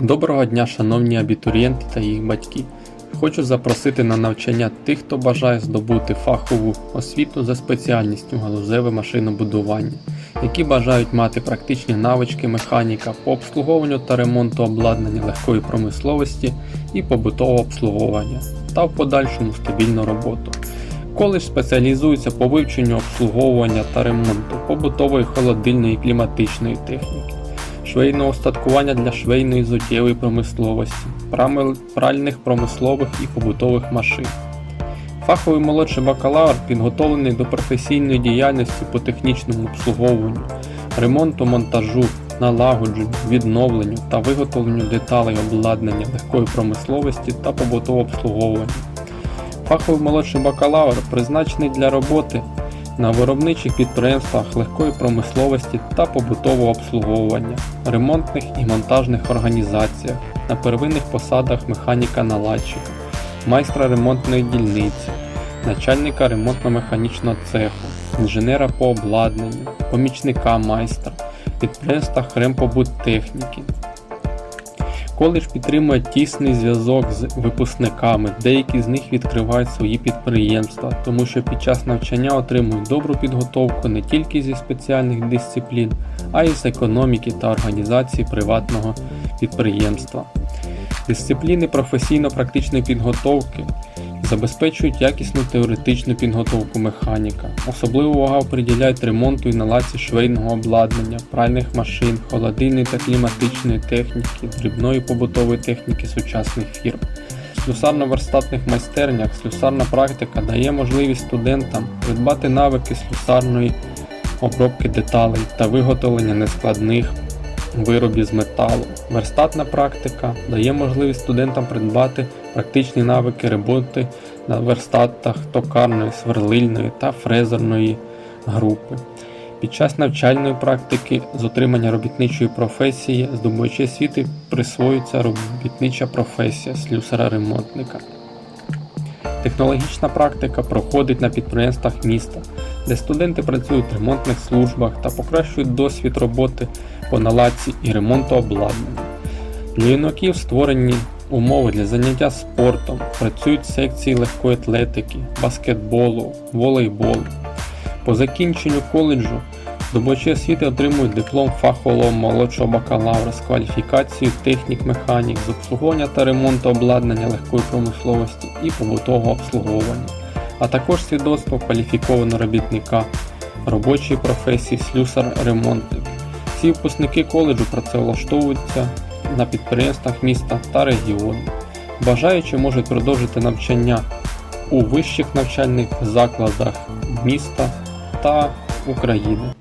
Доброго дня, шановні абітурієнти та їх батьки. Хочу запросити на навчання тих, хто бажає здобути фахову освіту за спеціальністю галузеве машинобудування, які бажають мати практичні навички механіка по обслуговуванню та ремонту обладнання легкої промисловості і побутового обслуговування та в подальшому стабільну роботу. Коледж спеціалізується по вивченню обслуговування та ремонту побутової холодильної і кліматичної техніки швейного устаткування для швейної зуттєвої промисловості, пральних промислових і побутових машин. Фаховий молодший бакалавр підготовлений до професійної діяльності по технічному обслуговуванню, ремонту, монтажу, налагодженню, відновленню та виготовленню деталей обладнання легкої промисловості та побутового обслуговування. Фаховий молодший бакалавр призначений для роботи на виробничих підприємствах легкої промисловості та побутового обслуговування, ремонтних і монтажних організаціях, на первинних посадах механіка-наладчика, майстра ремонтної дільниці, начальника ремонтно-механічного цеху, інженера по обладнанню, помічника майстра, підприємствах ремпобуттехніки, Коледж підтримує тісний зв'язок з випускниками, деякі з них відкривають свої підприємства, тому що під час навчання отримують добру підготовку не тільки зі спеціальних дисциплін, а й з економіки та організації приватного підприємства. Дисципліни професійно-практичної підготовки забезпечують якісну теоретичну підготовку механіка. Особливу увагу приділяють ремонту і наладці швейного обладнання, пральних машин, холодильної та кліматичної техніки, дрібної побутової техніки сучасних фірм. В слюсарно-верстатних майстернях слюсарна практика дає можливість студентам придбати навики слюсарної обробки деталей та виготовлення нескладних виробів з металу. Верстатна практика дає можливість студентам придбати практичні навики роботи на верстатах токарної, сверлильної та фрезерної групи. Під час навчальної практики з отримання робітничої професії здобувачі освіти присвоюється робітнича професія слюсара-ремонтника. Технологічна практика проходить на підприємствах міста, де студенти працюють в ремонтних службах та покращують досвід роботи по наладці і ремонту обладнання. Для юнаків створені умови для заняття спортом, працюють секції легкої атлетики, баскетболу, волейболу. По закінченню коледжу здобувачі освіти отримують диплом фахового молодшого бакалавра з кваліфікацією технік-механік з обслуговування та ремонту обладнання легкої промисловості і побутового обслуговування, а також свідоцтво кваліфікованого робітника робочої професії слюсар-ремонтник. Всі випускники коледжу працевлаштовуються на підприємствах міста та регіону. Бажаючі можуть продовжити навчання у вищих навчальних закладах міста та України.